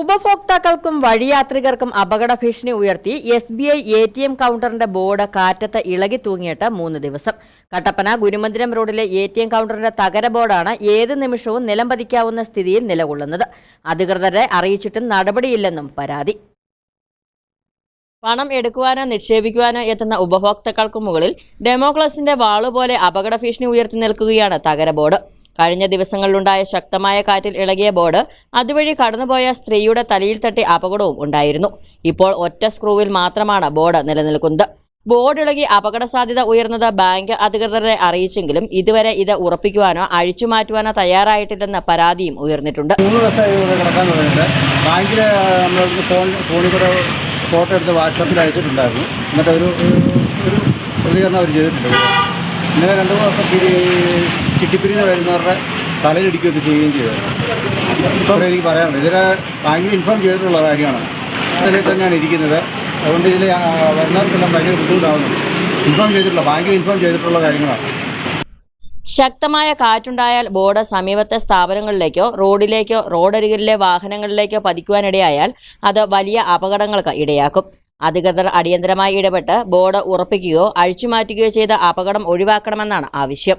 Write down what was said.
ഉപഭോക്താക്കൾക്കും വഴിയാത്രികർക്കും അപകട ഭീഷണി ഉയർത്തി S B I A T M കൗണ്ടറിന്റെ board കാറ്റത്ത് ഇളകി തൂങ്ങിയിട്ട് മൂന്ന് ദിവസം. കട്ടപ്പന ഗുരുമന്ദിരം റോഡിലെ എ ടി എം കൗണ്ടറിന്റെ തകര ബോർഡാണ് ഏത് നിമിഷവും നിലംപതിക്കാവുന്ന സ്ഥിതിയിൽ നിലകൊള്ളുന്നത്. അധികൃതരെ അറിയിച്ചിട്ടും നടപടിയില്ലെന്നും പരാതി. പണം എടുക്കുവാനോ നിക്ഷേപിക്കുവാനോ എത്തുന്ന ഉപഭോക്താക്കൾക്ക് മുകളിൽ ഡെമോക്ലസിന്റെ വാളുപോലെ അപകട ഭീഷണി ഉയർത്തി നിൽക്കുകയാണ് തകര ബോർഡ്. കഴിഞ്ഞ ദിവസങ്ങളിലുണ്ടായ ശക്തമായ കാറ്റിൽ ഇളകിയ ബോർഡ് അതുവഴി കടന്നുപോയ സ്ത്രീയുടെ തലയിൽ തട്ടി അപകടവും ഉണ്ടായിരുന്നു. ഇപ്പോൾ ഒറ്റ സ്ക്രൂവിൽ മാത്രമാണ് ബോർഡ് നിലനിൽക്കുന്നത്. ബോർഡ് ഇളകി അപകട സാധ്യത ഉയർന്നത് ബാങ്ക് അധികൃതരെ അറിയിച്ചെങ്കിലും ഇതുവരെ ഇത് ഉറപ്പിക്കുവാനോ അഴിച്ചു മാറ്റുവാനോ തയ്യാറായിട്ടില്ലെന്ന പരാതിയും ഉയർന്നിട്ടുണ്ട്. മൂന്ന് ഫോൺ ഫോട്ടോ എടുത്ത് വാട്സാപ്പിൽ അയച്ചിട്ടുണ്ടായിരുന്നു. എന്നിട്ട് ഒരു പ്രതികരണം അവർ ചെയ്തിട്ടുണ്ട്. ഇന്നലെ രണ്ട് ദിവസം പിരി ചിട്ടിപ്പിരിന്ന് വരുന്നവരുടെ തലയിടിക്കുകയൊക്കെ ചെയ്യുകയും ചെയ്തു. ഇപ്പോൾ എനിക്ക് പറയാനുള്ളത് ഇതിൽ ബാങ്കിൽ ഇൻഫോം ചെയ്തിട്ടുള്ള കാര്യമാണ്. അതിൽ തന്നെയാണ് ഇരിക്കുന്നത്. അതുകൊണ്ട് ഇതിൽ വരുന്നവർക്കെല്ലാം ഭയങ്കര ബുദ്ധിമുട്ടാവുന്നുണ്ട്. ഇൻഫോം ചെയ്തിട്ടുള്ള ബാങ്കിൽ ഇൻഫോം ചെയ്തിട്ടുള്ള കാര്യങ്ങളാണ്. ശക്തമായ കാറ്റുണ്ടായാൽ ബോർഡ് സമീപത്തെ സ്ഥാപനങ്ങളിലേക്കോ റോഡിലേക്കോ റോഡരികിലെ വാഹനങ്ങളിലേക്കോ പതിക്കുവാനിടയായാൽ അത് വലിയ അപകടങ്ങൾക്ക് ഇടയാക്കും. അധികൃതർ അടിയന്തരമായി ഇടപെട്ട് ബോർഡ് ഉറപ്പിക്കുകയോ അഴിച്ചുമാറ്റുകയോ ചെയ്ത അപകടം ഒഴിവാക്കണമെന്നാണ് ആവശ്യം.